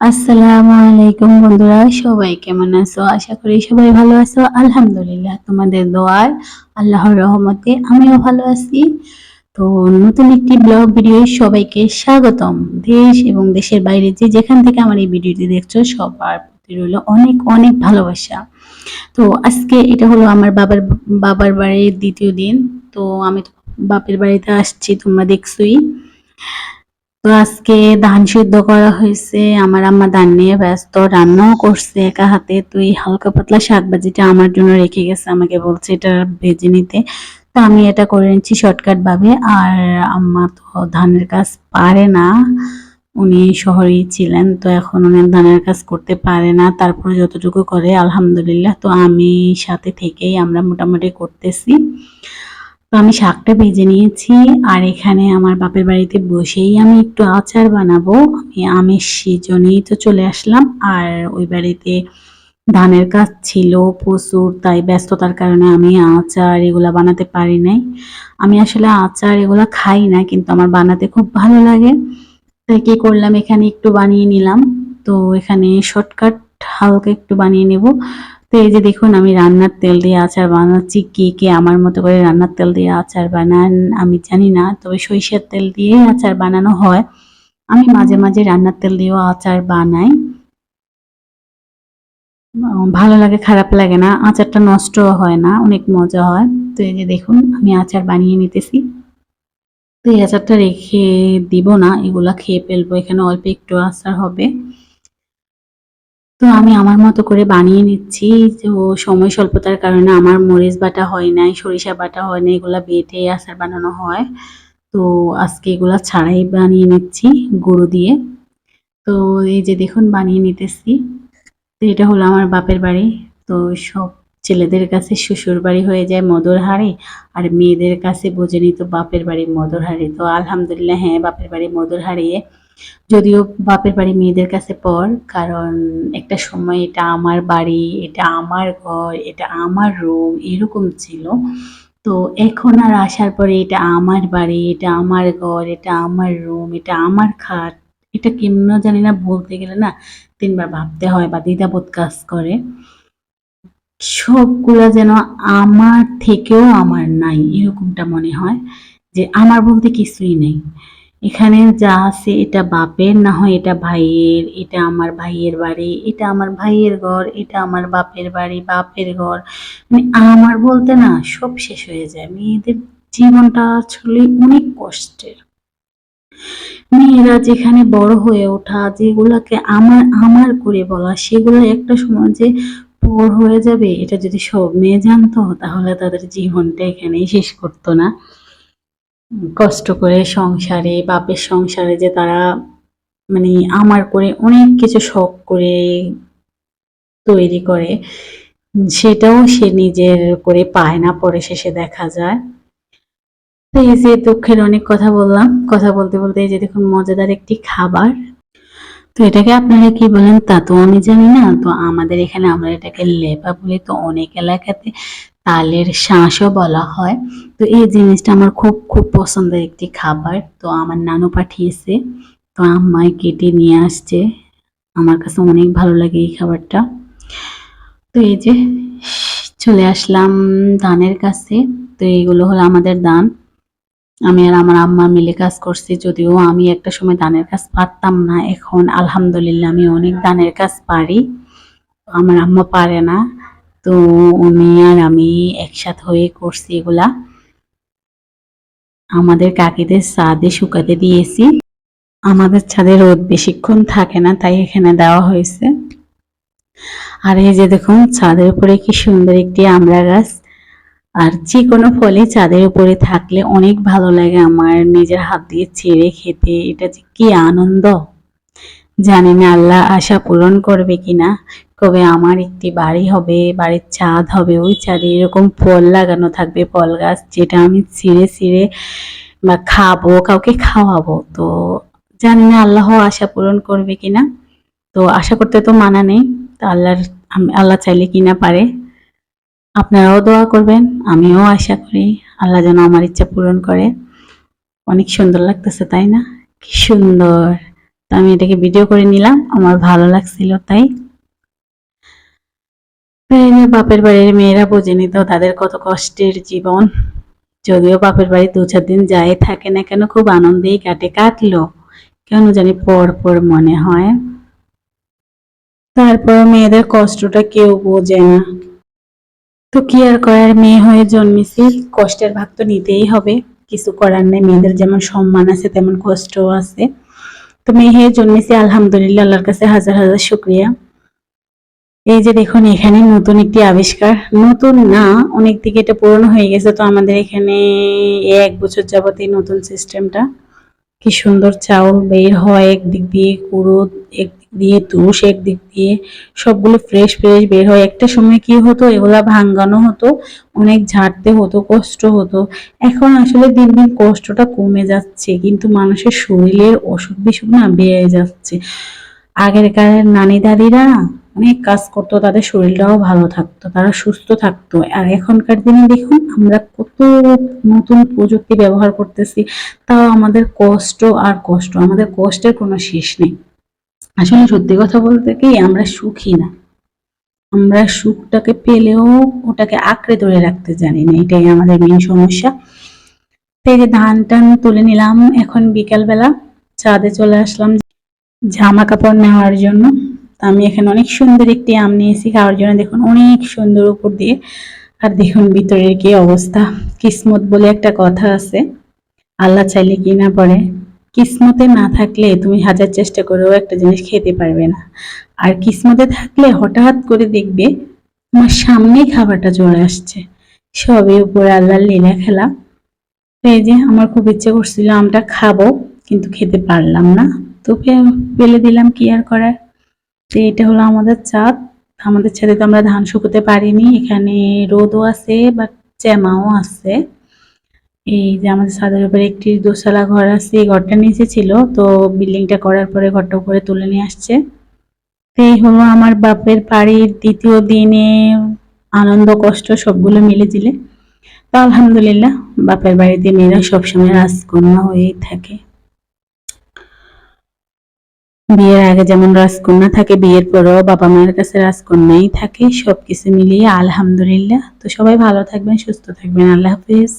আসসালামু আলাইকুম বন্ধুরা, সবাই কেমন আছো? আশা করি সবাই ভালো আছো। আলহামদুলিল্লাহ, তোমাদের দোয়ার আল্লাহর রহমতে আমিও ভালো আছি। তো নতুন একটি ব্লগ ভিডিও সবাইকে স্বাগতম। দেশ এবং দেশের বাইরে যে যেখান থেকে আমার এই ভিডিওটি দেখছ, সবার প্রতি রইল অনেক অনেক ভালোবাসা। তো আজকে এটা হলো আমার বাবার বাবার বাড়ির দ্বিতীয় দিন। তো আমি বাপের বাড়িতে আসছি, তোমরা দেখছোই। তো আজকে ধান সিদ্ধ করা হয়েছে। আমার আম্মা ধান নিয়ে ব্যস্ত, রান্নাও করছে একা হাতে। তুই হালকা পাতলা শাক ভাজিটা আমার জন্য রেখে গেছে, আমাকে বলছে এটা ভেজে নিতে। তো আমি এটা করে নিচ্ছি শর্টকাট ভাবে আর আম্মা তো ধানের কাজ পারে না। উনি শহরেই ছিলেন, তো এখন উনি ধানের কাজ করতে পারে না। তারপরে যতটুকু করে, আলহামদুলিল্লাহ। তো আমি সাথে থেকেই আমরা মোটামুটি করতেছি। তো আমি শাকটা ভেজে নিয়েছি, আর এখানে আমার বাপের বাড়িতে বসেই আমি একটু আচার বানাবো। আমি আমের সিজনেই তো চলে আসলাম, আর ওই বাড়িতে ধানের কাজ ছিল প্রচুর, তাই ব্যস্ততার কারণে আমি আচার এগুলা বানাতে পারি নাই। আমি আসলে আচার এগুলা খাই না, কিন্তু আমার বানাতে খুব ভালো লাগে। তাই কি করলাম, এখানে একটু বানিয়ে নিলাম। তো এখানে শর্টকাট হালকা একটু বানিয়ে নেব। তো এই যে দেখুন, আমি রান্নার তেল দিয়ে আচার বানাচ্ছি, কে কে আমার মতো করে রান্নার তেল দিয়ে আচার বানান, আমি জানি না, তবে সরিষার তেল দিয়ে আচার বানানো হয়। আমি মাঝে মাঝে রান্নার তেল দিয়েও আচার বানাই। ভালো লাগে, খারাপ লাগে না, আচারটা নষ্টও হয় না, অনেক মজা হয়। তো এই যে দেখুন, আমি আচার বানিয়ে নিতেছি। তো এই আচারটা রেখে দিব না, এগুলা খেয়ে ফেলব, এখানে অল্প একটু আচার হবে। তো আমি আমার মতো করে বানিয়ে নিচ্ছি। তো সময় স্বল্পতার কারণে আমার মরিচ বাটা হয় নাই, সরিষা বাটা হয় না এগুলা বেটে আচার বানানো হয়। তো আজকে এগুলা ছাড়াই বানিয়ে নিচ্ছি গুঁড়ো দিয়ে। তো এই যে দেখুন বানিয়ে নিতেছি। তো এটা হলো আমার বাপের বাড়ি। তো সব ছেলেদের কাছে শ্বশুর বাড়ি হয়ে যায় মদর হাড়ে, আর মেয়েদের কাছে বোঝে নিত বাপের বাড়ি মদর হাড়ে। তো আলহামদুলিল্লাহ হ্যাঁ বাপের বাড়ি মদর হারিয়ে যদিও বাপের বাড়ি মেয়েদের কাছে পর, কারণ একটা সময় এটা আমার বাড়ি, এটা আমার ঘর, এটা আমার রুম, এরকম ছিল। তো এখন আর আসার পরে এটা আমার বাড়ি, এটা আমার ঘর, এটা আমার রুম, এটা আমার খাট, এটা কেমন জানি না, বলতে গেলে না, তিনবার ভাবতে হয় বা দ্বিধাবোধ কাজ করে। সবগুলা যেন আমার থেকেও আমার নাই, এরকমটা মনে হয়, যে আমার বলতে কিছুই নেই। এখানে যা আছে এটা বাপের, না হয় এটা ভাইয়ের। এটা আমার ভাইয়ের বাড়ি, এটা আমার ভাইয়ের ঘর, এটা আমার বাপের বাড়ি, বাপের ঘর। মানে আমার বলতে না সব শেষ হয়ে যায়। মেয়েদের জীবনটা আসলে অনেক কষ্টের। মেয়েরা যেখানে বড় হয়ে ওঠা, যেগুলাকে আমার আমার করে বলা, সেগুলো একটা সময় যে পর হয়ে যাবে, এটা যদি সব মেয়ে জানতো, তাহলে তাদের জীবনটা এখানেই শেষ করতো না। কষ্ট করে সংসারে, বাপের সংসারে যে তারা মানে আমার করে অনেক কিছু শখ করে তৈরি করে, সেটাও সে নিজের করে পায় না, পরে শেষে দেখা যায়। তো এই যে দুঃখের অনেক কথা বললাম, কথা বলতে বলতে এই যে দেখুন মজাদার একটি খাবার। তো এটাকে আপনারা কি বলেন? তা তো আমি জানি না, তো আমাদের এখানে আমরা এটাকে লেপা বলি। তো অনেক এলাকাতে তালের শাঁসও বলা হয়। তো এই জিনিসটা আমার খুব খুব পছন্দের একটি খাবার। তো আমার নানু পাঠিয়েছে। তো আম্মাই কেটে নিয়ে আসছে। আমার কাছে অনেক ভালো লাগে এই খাবারটা। তো এই যে চলে আসলাম ধানের কাছে। তো এইগুলো হলো আমাদের দান। আমি আর আমার আম্মা মিলে কাজ করছি। যদিও আমি একটা সময় ধানের কাজ পারতাম না। এখন আলহামদুলিল্লাহ আমি অনেক দানের কাজ পারি। আমার আম্মা পারে না। তো উনি আর আমি একসাথে হয়ে করছি এগুলা। আমাদের কাকিদের ছাদে শুকাতে দিয়েছি। আমাদের ছাদে রোদ বেশিক্ষণ থাকে না, তাই এখানে দেওয়া হয়েছে। আর এই যে দেখুন, ছাদের উপরে কি সুন্দর একটি আমড়া গাছ। আর যে কোনো ফলে চাঁদের উপরে থাকলে অনেক ভালো লাগে আমার নিজের হাত দিয়ে ছেড়ে খেতে। এটা যে কি আনন্দ! জানি না আল্লাহ আশা পূরণ করবে কিনা। কবে আমার একটি বাড়ি হবে, বাড়ির ছাদ হবে, ওই ছাদে এরকম ফল লাগানো থাকবে, ফল গাছ যেটা আমি ছিঁড়ে ছিঁড়ে বা খাব, কাউকে খাওয়াবো। তো জানি না আল্লাহ আশা পূরণ করবে কিনা। তো আশা করতে তো মানা নেই। তো আল্লাহর আল্লাহ চাইলে কিনা পারে। আপনারাও দোয়া করবেন, আমিও আশা করি আল্লাহ যেন আমার ইচ্ছা পূরণ করে। অনেক সুন্দর লাগতেছে, তাই না? কি সুন্দর। তো আমি এটাকে ভিডিও করে নিলাম, আমার ভালো লাগছিল, তাই বাপের বাড়ির মেয়েরা বোঝেনি তো তাদের কত কষ্টের জীবন। যদিও বাপের বাড়ি দু চার দিন যায় থাকে না কেন, খুব আনন্দেই কাটে, কাটলো। কেন জানি পর পর মনে হয়। তারপর মেয়েদের কষ্টটা কেউ বোঝে না। তো কি আর করার, মেয়ে হয়ে জন্মেছি, কষ্টের ভাগ তো নিতেই হবে। কিছু করার নেই, মেয়েদের যেমন সম্মান আছে, তেমন কষ্টও আছে। তো মেয়ে হয়ে জন্মেছি, আলহামদুলিল্লাহ, আল্লাহর কাছে হাজার হাজার শুক্রিয়া। এই যে দেখুন, এখানে নতুন একটি আবিষ্কার। নতুন না অনেক দিকে এটা পুরনো হয়ে গেছে, তো আমাদের এখানে এক বছর যাবত এই নতুন সিস্টেমটা। কি সুন্দর চাউল বের হয় একদিক দিয়ে, কুড়ো একদিক দিয়ে, তুষ একদিক দিয়ে, সবগুলো ফ্রেশ ফ্রেশ বের হয়। একটা সময় কি হতো, এগুলা ভাঙ্গানো হতো, অনেক ঝাড়তে হতো, কষ্ট হতো। এখন আসলে দিন দিন কষ্টটা কমে যাচ্ছে, কিন্তু মানুষের শরীরের অসুখ বিসুখ না বেড়ে যাচ্ছে। আগেরকার নানি দাদিরা অনেক কাজ করতো, তাদের শরীরটাও ভালো থাকতো, তারা সুস্থ থাকতো। আর এখনকার দিনে দেখুন, আমরা কত নতুন প্রযুক্তি ব্যবহার করতেছি, তাও আমাদের কষ্ট আর কষ্ট, আমাদের কষ্টের কোনো শেষ নেই। আসলে সত্যি কথা বলতে কি, আমরা সুখী না। আমরা সুখটাকে পেলেও ওটাকে আঁকড়ে ধরে রাখতে জানি না, এটাই আমাদের মেন সমস্যা। যে ধান টান তুলে নিলাম, এখন বিকালবেলা ছাদে চলে আসলাম। জামা কাপড় নেওয়ার জন্য। আমি এখানে অনেক সুন্দর একটি আম নিয়েছি খাওয়ার জন্য। দেখুন, অনেক সুন্দর উপর দিয়ে। আর দেখুন, ভিতরের কি অবস্থা। কিসমত বলে একটা কথা আছে, আল্লাহ চাইলে কি না পড়ে কিসমতে না থাকলে তুমি হাজার চেষ্টা করেও একটা জিনিস খেতে পারবে না। আর কিসমতে থাকলে হঠাৎ করে দেখবে, তোমার সামনেই খাবারটা চলে আসছে। সবই উপরে আল্লাহর লীলা খেলা। তো এই যে, আমার খুব ইচ্ছে করছিল আমটা খাব, কিন্তু খেতে পারলাম না। তো ফে- ফেলে দিলাম কি আর করার? তো এটা হলো আমাদের চাঁদ। আমাদের ছাদে তো আমরা ধান শুকোতে পারিনি। এখানে রোদও আছে বা চ্যামাও আছে। এই যে আমাদের ছাদের উপরে একটি দোতলা ঘর আছে, এই ঘরটা নিচে ছিল। তো বিল্ডিংটা করার পরে ঘরটা উপরে তুলে নিয়ে আসছে। তো এই হলো আমার বাপের বাড়ির দ্বিতীয় দিনে আনন্দ, কষ্ট, সবগুলো মিলে জিলে। তো আলহামদুলিল্লাহ, বাপের বাড়িতে মেয়েরা সবসময় রাজকন্যা হয়েই থাকে। বিয়ের আগে যেমন রাজকন্যা থাকে, বিয়ের পরেও বাবা মায়ের কাছে রাজকন্যাই থাকে, সবকিছু মিলিয়ে আলহামদুলিল্লাহ। তো সবাই ভালো থাকবেন, সুস্থ থাকবেন, আল্লাহ হাফিজ।